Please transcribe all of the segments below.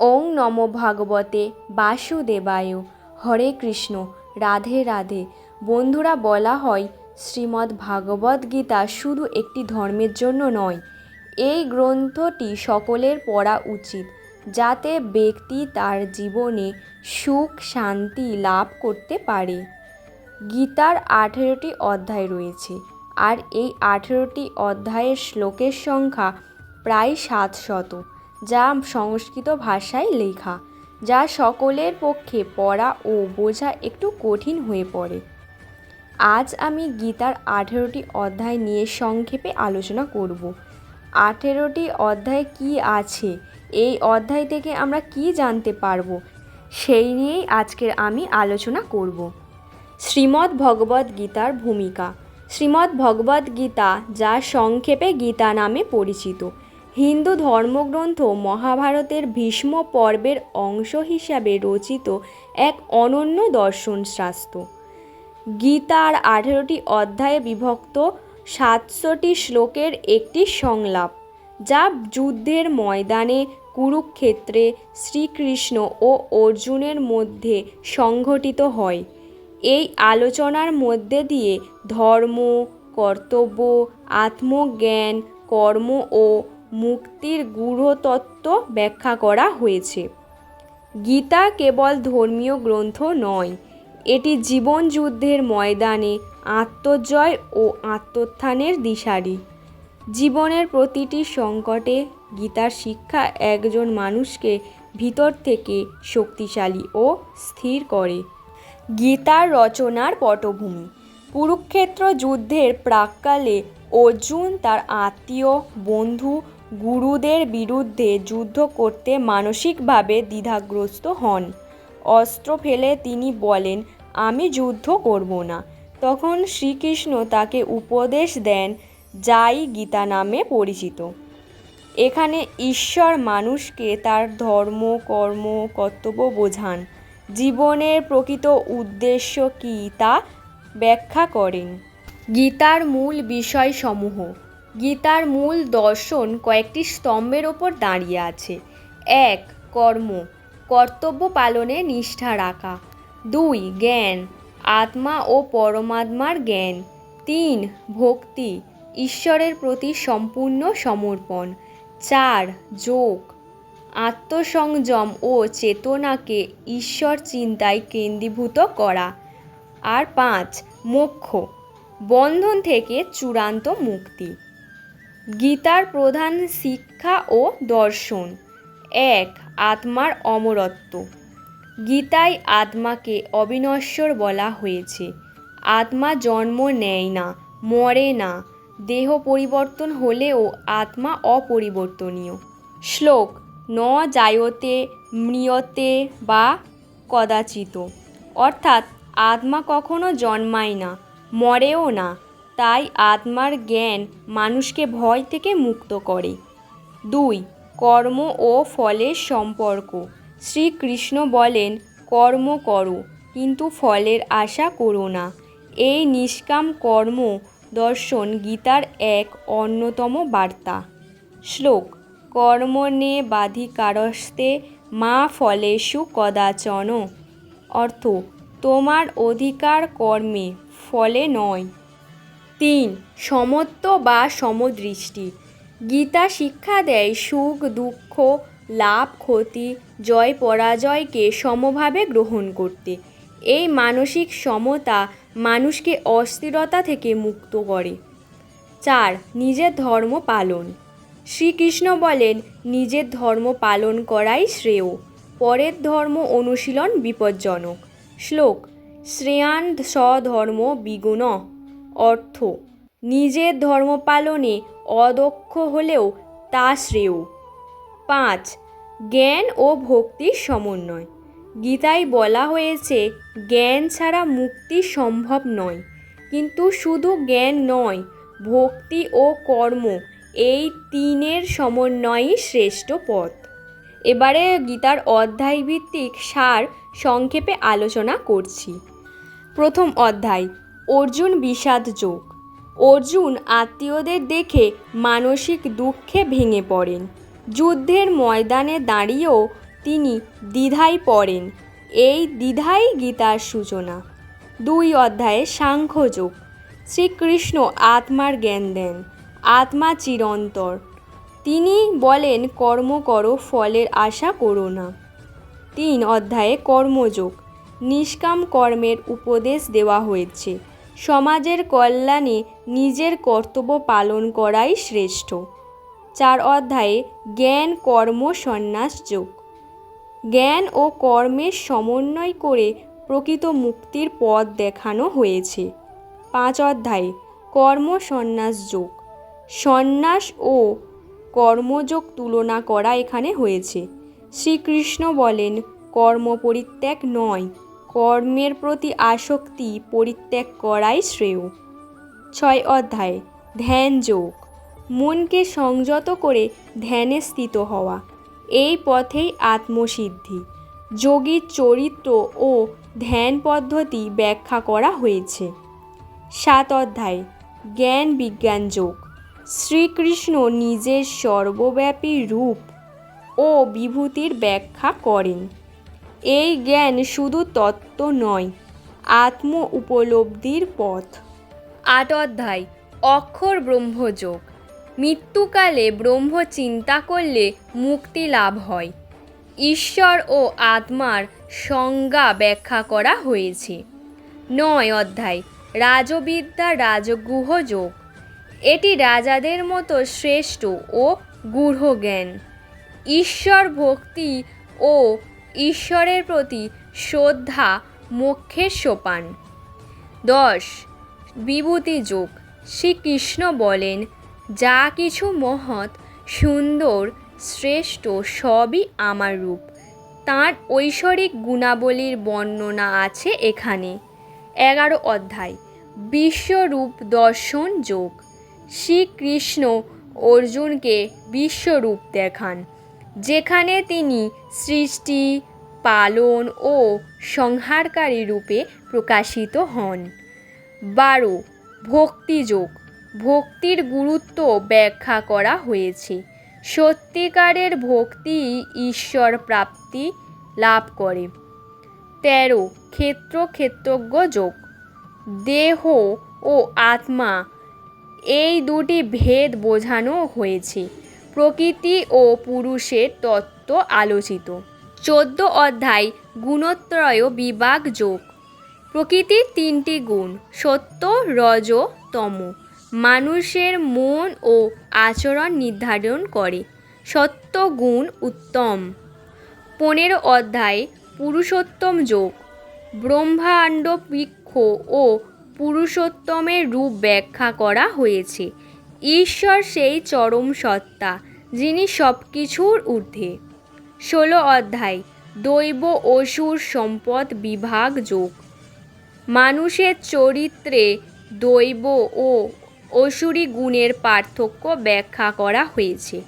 ওং নম ভাগবতে বাসুদেবায়। হরে কৃষ্ণ, রাধে রাধে। বন্ধুরা, বলা হয় শ্রীমদ্ ভাগবত গীতা শুধু একটি ধর্মের জন্য নয়, এই গ্রন্থটি সকলের পড়া উচিত, যাতে ব্যক্তি তার জীবনে সুখ, শান্তি লাভ করতে পারে। গীতার আঠেরোটি অধ্যায় রয়েছে, আর এই আঠেরোটি অধ্যায়ের শ্লোকের সংখ্যা প্রায় সাত সাতশত। যা সংস্কৃত ভাষায় লেখা, যা সকলের পক্ষে পড়া ও বোঝা একটু কঠিন হয়ে পড়ে। আজ আমি গীতার আঠেরোটি অধ্যায় নিয়ে সংক্ষেপে আলোচনা করব। আঠেরোটি অধ্যায় কি আছে? এই অধ্যায় থেকে আমরা কি জানতে পারব? সেই নিয়েই আজকের আমি আলোচনা করব। শ্রীমদ্ ভগবদ্ গীতার ভূমিকা। শ্রীমদ্ ভগবদ্ গীতা, যা সংক্ষেপে গীতা নামে পরিচিত। হিন্দু ধর্মগ্রন্থ মহাভারতের ভীষ্ম পর্বের অংশ হিসাবে রচিত এক অনন্য দর্শন শাস্ত্র। গীতার আঠেরোটি অধ্যায়ে বিভক্ত সাতশোটি শ্লোকের একটি সংলাপ, যা যুদ্ধের ময়দানে কুরুক্ষেত্রে শ্রীকৃষ্ণ ও অর্জুনের মধ্যে সংঘটিত হয়। এই আলোচনার মধ্যে দিয়ে ধর্ম, কর্তব্য, আত্মজ্ঞান, কর্ম ও মুক্তির গূঢ়তত্ত্ব ব্যাখ্যা করা হয়েছে। গীতা কেবল ধর্মীয় গ্রন্থ নয়, এটি জীবন যুদ্ধের ময়দানে আত্মজয় ও আত্মোত্থানের দিশারি। জীবনের প্রতিটি সংকটে গীতার শিক্ষা একজন মানুষকে ভিতর থেকে শক্তিশালী ও স্থির করে। গীতার রচনার পটভূমি। কুরুক্ষেত্র যুদ্ধের প্রাককালে অর্জুন তার আত্মীয়, বন্ধু গুরুদের বিরুদ্ধে যুদ্ধ করতে মানসিকভাবে দ্বিধাগ্রস্ত হন। অস্ত্র ফেলে তিনি বলেন, আমি যুদ্ধ করব না। তখন শ্রীকৃষ্ণ তাকে উপদেশ দেন, যাই গীতা নামে পরিচিত। এখানে ঈশ্বর মানুষকে তার ধর্ম, কর্ম, কর্তব্য বোঝান। জীবনের প্রকৃত উদ্দেশ্য কী তা ব্যাখ্যা করেন। গীতার মূল বিষয়সমূহ। গীতার মূল দর্শন কয়েকটি স্তম্ভের ওপর দাঁড়িয়ে আছে। এক, কর্ম। কর্তব্য পালনে নিষ্ঠা রাখা। দুই, জ্ঞান। আত্মা ও পরমাত্মার জ্ঞান। তিন, ভক্তি। ঈশ্বরের প্রতি সম্পূর্ণ সমর্পণ। চার, যোগ। আত্মসংযম ও চেতনাকে ঈশ্বর চিন্তায় কেন্দ্রীভূত করা। আর পাঁচ, মোক্ষ। বন্ধন থেকে চূড়ান্ত মুক্তি। গীতার প্রধান শিক্ষা ও দর্শন। এক, আত্মার অমরত্ব। গীতায় আত্মাকে অবিনশ্বর বলা হয়েছে। আত্মা জন্ম নেয় না, মরে না। দেহ পরিবর্তন হলেও আত্মা অপরিবর্তনীয়। শ্লোক, ন জায়তে ম্রিয়তে বা কদাচিত। অর্থাৎ, আত্মা কখনো জন্মায় না, মরেও না। তাই আত্মার জ্ঞান মানুষকে ভয় থেকে মুক্ত করে। দুই, কর্ম ও ফলের সম্পর্ক। শ্রীকৃষ্ণ বলেন, কর্ম করো, কিন্তু ফলের আশা করো না। এই নিষ্কাম কর্ম দর্শন গীতার এক অন্যতম বার্তা। শ্লোক কর্মণে বাধিকারস্তে, মা ফলেষু কদাচন। অর্থ, তোমার অধিকার কর্মে, ফলে নয়। তিন, সমত্ব বা সমদৃষ্টি। গীতা শিক্ষা দেয় সুখ, দুঃখ, লাভ, ক্ষতি, জয়, পরাজয়কে সমভাবে গ্রহণ করতে। এই মানসিক সমতা মানুষকে অস্থিরতা থেকে মুক্ত করে। চার, নিজের ধর্ম পালন। শ্রীকৃষ্ণ বলেন, নিজের ধর্ম পালন করাই শ্রেয়। পরের ধর্ম অনুশীলন বিপজ্জনক। শ্লোক, শ্রেয়ান স্বধর্ম বিগুণ। অর্থ। নিজের ধর্ম পালনে অদক্ষ হলেও তা শ্রেয়। পাঁচ, জ্ঞান ও ভক্তির সমন্বয়। গীতায় বলা হয়েছে, জ্ঞান ছাড়া মুক্তি সম্ভব নয়। কিন্তু শুধু জ্ঞান নয়, ভক্তি ও কর্ম এই তিনের সমন্বয়ই শ্রেষ্ঠ পথ। এবারে গীতার অধ্যায়ভিত্তিক সার সংক্ষেপে আলোচনা করছি। প্রথম অধ্যায় অর্জুন বিষাদ যোগ। অর্জুন আত্মীয়দের দেখে মানসিক দুঃখে ভেঙে পড়েন। যুদ্ধের ময়দানে দাঁড়িয়েও তিনি দ্বিধায় পড়েন। এই দ্বিধাই গীতার সূচনা। দুই অধ্যায়ে সাংখ্যযোগ শ্রীকৃষ্ণ আত্মার জ্ঞান দেন, আত্মা চিরন্তর। তিনি বলেন, কর্ম করো, ফলের আশা করো না। তিন অধ্যায়ে কর্মযোগ। নিষ্কাম কর্মের উপদেশ দেওয়া হয়েছে। সমাজের কল্যাণে নিজের কর্তব্য পালন করাই শ্রেষ্ঠ। চার অধ্যায়ে জ্ঞান, কর্ম, সন্ন্যাস, যোগ। জ্ঞান ও কর্মের সমন্বয় করে প্রকৃত মুক্তির পথ দেখানো হয়েছে। পাঁচ অধ্যায়ে কর্ম, সন্ন্যাস, যোগ। সন্ন্যাস ও কর্মযোগ তুলনা করা এখানে হয়েছে। শ্রীকৃষ্ণ বলেন কর্ম পরিত্যাগ নয় কর্মের প্রতি আসক্তি পরিত্যাগ করাই শ্রেয়। ছয় অধ্যায়, ধ্যান যোগ। মনকে সংযত করে ধ্যানে স্থিত হওয়া। এই পথেই আত্মসিদ্ধি। যোগীর চরিত্র ও ধ্যান পদ্ধতি ব্যাখ্যা করা হয়েছে। সাত অধ্যায়, জ্ঞান বিজ্ঞান যোগ। শ্রীকৃষ্ণ নিজের সর্বব্যাপী রূপ ও বিভূতির ব্যাখ্যা করেন। এই জ্ঞান শুধু তত্ত্ব নয়, আত্ম উপলব্ধির পথ। আট অধ্যায়, অক্ষর ব্রহ্মযোগ। মৃত্যুকালে ব্রহ্ম চিন্তা করলে মুক্তি লাভ হয়। ঈশ্বর ও আত্মার সংজ্ঞা ব্যাখ্যা করা হয়েছে। নয় অধ্যায়, রাজবিদ্যা রাজগুহ যোগ। এটি রাজাদের মতো শ্রেষ্ঠ ও গূঢ় জ্ঞান। ঈশ্বর ভক্তি ও ঈশ্বরের প্রতি শ্রদ্ধা, মোক্ষের সোপান। দশ, বিভূতি যোগ। শ্রীকৃষ্ণ বলেন, যা কিছু মহৎ, সুন্দর, শ্রেষ্ঠ, সবই আমার রূপ। তাঁর ঐশ্বরিক গুণাবলীর বর্ণনা আছে এখানে। এগারো অধ্যায়। বিশ্বরূপ দর্শন যোগ। শ্রীকৃষ্ণ অর্জুনকে বিশ্বরূপ দেখান। যেখানে তিনি সৃষ্টি, পালন ও সংহারকারী রূপে প্রকাশিত হন। বারো, ভক্তিযোগ। ভক্তির গুরুত্ব ব্যাখ্যা করা হয়েছে। সত্যিকারের ভক্তি ঈশ্বর প্রাপ্তি লাভ করে। তেরো, ক্ষেত্র ক্ষেত্রজ্ঞ যোগ। দেহ ও আত্মা, এই দুটি ভেদ বোঝানো হয়েছে। প্রকৃতি ও পুরুষের তত্ত্ব আলোচিত। চোদ্দ অধ্যায়, গুণত্রয় বিভাগ যোগ। প্রকৃতির তিনটি গুণ, সত্য, রজ, তম। মানুষের মন ও আচরণ নির্ধারণ করে। সত্য গুণ উত্তম। পনেরো অধ্যায়, পুরুষোত্তম যোগ। ব্রহ্মাণ্ড বৃক্ষ ও পুরুষোত্তমের রূপ ব্যাখ্যা করা হয়েছে। ঈশ্বর সেই চরম সত্তা, যিনি সব কিছুর ঊর্ধ্বে। ষোলো অধ্যায়, দৈব অসুর সম্পদ বিভাগ যোগ। মানুষের চরিত্রে দৈব ও অসুরী গুণের পার্থক্য ব্যাখ্যা করা হয়েছে।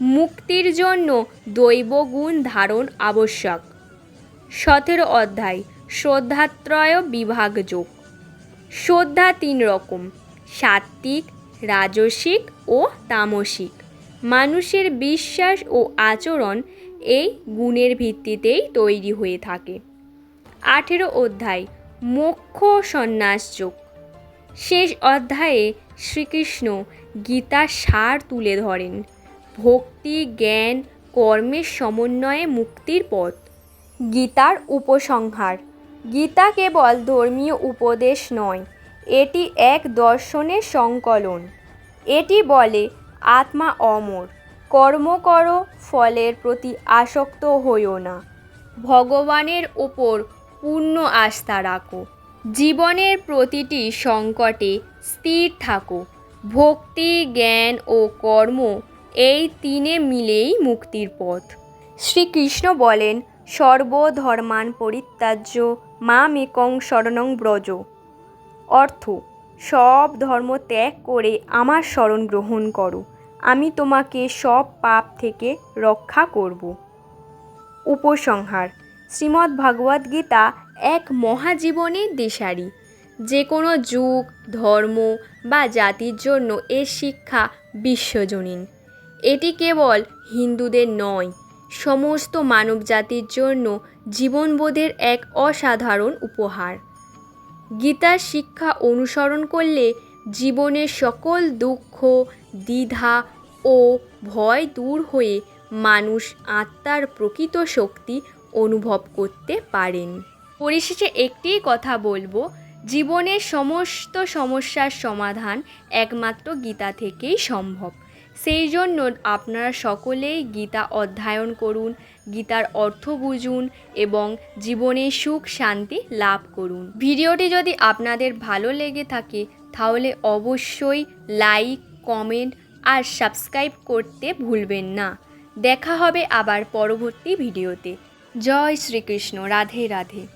মুক্তির জন্য দৈব গুণ ধারণ আবশ্যক। সতেরো অধ্যায়, শ্রদ্ধাত্রয় বিভাগ যোগ। শ্রদ্ধা তিন রকম, সাত্ত্বিক রাজসিক ও তামসিক। মানুষের বিশ্বাস ও আচরণ এই গুণের ভিত্তিতেই তৈরি হয়ে থাকে। আঠেরো অধ্যায়, মোক্ষ সন্ন্যাস যোগ শেষ অধ্যায়ে শ্রীকৃষ্ণ গীতার সার তুলে ধরেন, ভক্তি, জ্ঞান, কর্মের সমন্বয়ে মুক্তির পথ। গীতার উপসংহার। গীতা কেবল ধর্মীয় উপদেশ নয় এটি এক দর্শনের সংকলন। এটি বলে, আত্মা অমর, কর্ম করো, ফলের প্রতি আসক্ত হইও না। ভগবানের ওপর পূর্ণ আস্থা রাখো। জীবনের প্রতিটি সংকটে স্থির থাকো। ভক্তি, জ্ঞান ও কর্ম এই তিনে মিলেই মুক্তির পথ। শ্রীকৃষ্ণ বলেন সর্বধর্মান পরিত্যাজ্য, মামেকং শরণং ব্রজ। অর্থ, সব ধর্ম ত্যাগ করে আমার শরণ গ্রহণ করো। আমি তোমাকে সব পাপ থেকে রক্ষা করব। উপসংহার শ্রীমদ্ ভগবদ্গীতা এক মহাজীবনের দিশারি। যে কোনো যুগ, ধর্ম বা জাতির জন্য এর শিক্ষা বিশ্বজনীন। এটি কেবল হিন্দুদের নয়, সমস্ত মানবজাতির জন্য জীবনবোধের এক অসাধারণ উপহার। গীতার শিক্ষা অনুসরণ করলে জীবনের সকল দুঃখ, দ্বিধা ও ভয় দূর হয়ে মানুষ আত্মার প্রকৃত শক্তি অনুভব করতে পারেন। পরিশেষে একটিই কথা বলব, জীবনের সমস্ত সমস্যার সমাধান একমাত্র গীতা থেকেই সম্ভব। সেই জন্য আপনারা সকলেই গীতা অধ্যয়ন করুন, গীতার অর্থ বুঝুন এবং জীবনে সুখ, শান্তি লাভ করুন। ভিডিওটি যদি আপনাদের ভালো লেগে থাকে, তাহলে অবশ্যই লাইক, কমেন্ট আর সাবস্ক্রাইব করতে ভুলবেন না। দেখা হবে আবার পরবর্তী ভিডিওতে। জয় শ্রীকৃষ্ণ। রাধে রাধে।